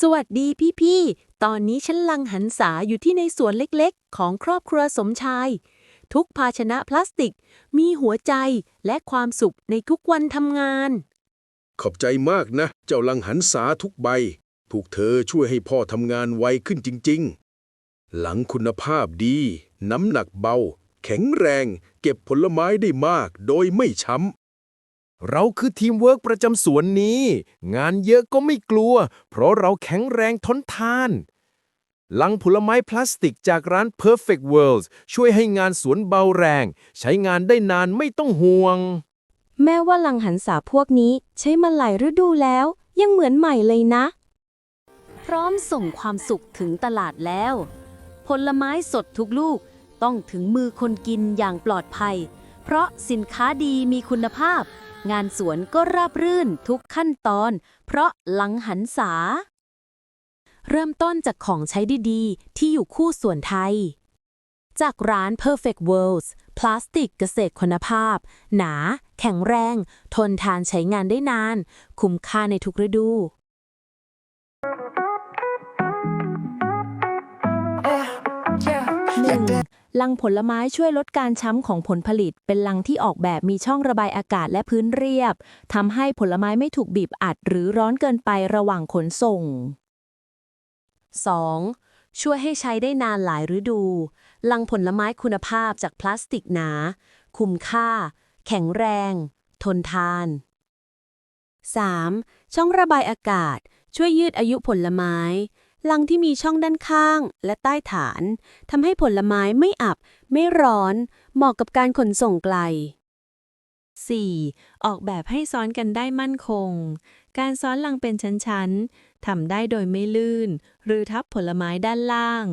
สวัสดีพี่ๆ ตอนนี้ฉันลังหันษาอยู่ที่ในสวนเล็กๆ ของครอบครัวสมชาย ทุกภาชนะพลาสติก มีหัวใจและความสุขในทุกวันทำงาน ขอบใจมากนะ เจ้าลังหันษาทุกใบ พวกเธอช่วยให้พ่อทำงานไวขึ้นจริงๆ หลังคุณภาพดี น้ำหนักเบา แข็งแรง เก็บผลไม้ได้มากโดยไม่ช้ เราคือทีมเวิร์กประจำสวนนี้ งานเยอะก็ไม่กลัว เพราะเราแข็งแรงทนทาน ลังผลไม้พลาสติกจากร้าน Perfect World ช่วยให้งานสวนเบาแรง ใช้งานได้นานไม่ต้องห่วง แม้ว่าลังหันษาพวกนี้ใช้มาหลายฤดูแล้ว ยังเหมือนใหม่เลยนะ พร้อมส่งความสุขถึงตลาดแล้ว ผลไม้สดทุกลูกต้องถึงมือคนกินอย่างปลอดภัย เพราะสินค้าดีมีคุณภาพ งานสวนก็ราบรื่นทุกขั้นตอน เพราะหลังหันษา เริ่มต้นจากของใช้ดีๆ ที่อยู่คู่ส่วนไทย จากร้าน Perfect Worlds พลาสติกเกษตรคุณภาพ หนา แข็งแรง ทนทานใช้งานได้นาน คุ้มค่าในทุกฤดู ลังผลไม้ช่วยลดการช้ำของผลผลิต เป็นลังที่ออกแบบมีช่องระบายอากาศและพื้นเรียบทำให้ผลไม้ไม่ถูกบีบอัด หรือร้อนเกินไประหว่างขนส่ง 2. ช่วยให้ใช้ได้นานหลายฤดู ลังผลไม้คุณภาพจากพลาสติกหนา คุ้มค่า แข็งแรง ทนทาน 3. ช่องระบายอากาศ ช่วยยืดอายุผลไม้ ลังที่มีช่องด้านข้างและใต้ฐานทำให้ผลไม้ไม่อับ ไม่ร้อน เหมาะกับการขนส่งไกล 4. ออกแบบให้ซ้อนกันได้มั่นคง การซ้อนลังเป็นชั้น ๆ ทำได้โดยไม่ลื่น หรือทับผลไม้ด้านล่าง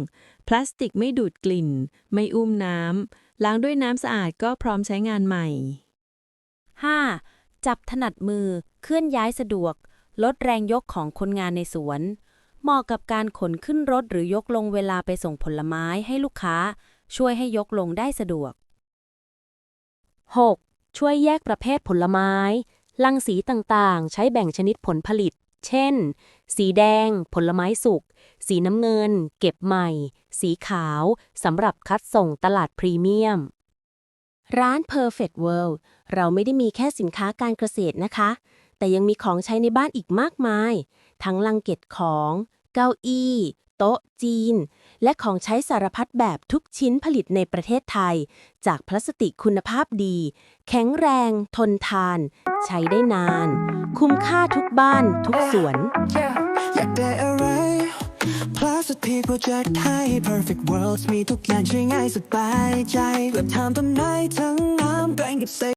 พลาสติกไม่ดูดกลิ่น ไม่อุ้มน้ำ ล้างด้วยน้ำสะอาดก็พร้อมใช้งานใหม่ 5. จับถนัดมือ เคลื่อนย้ายสะดวก ลดแรงยกของคนงานในสวน เหมาะกับการขนขึ้นรถหรือยกลงเวลาไปส่งผลไม้ให้ลูกค้า ช่วยให้ยกลงได้สะดวก 6. ช่วยแยกประเภทผลไม้ ลังสีต่างๆ ใช้แบ่งชนิดผลผลิต เช่น สีแดง ผลไม้สุก สีน้ำเงิน เก็บใหม่ สีขาวสำหรับคัดส่งตลาดพรีเมียม ร้าน Perfect World เราไม่ได้มีแค่สินค้าการเกษตรนะคะ แต่ยังมีของใช้ในบ้านอีกมากมาย ทั้งลังเก็บของ เก้าอี้ โต๊ะจีน และของใช้สารพัดแบบทุกชิ้นผลิตในประเทศไทย จากพลาสติกคุณภาพดี แข็งแรง ทนทาน ใช้ได้นาน คุ้มค่าทุกบ้านทุกสวน อยากได้อะไร พลาสติกโปรเจกต์ให้ Perfect worlds มีทุกอย่างใช้ง่ายสบายใจเพื่อทำต้นไม้ทั้งน้ำแบ่งกับเศษ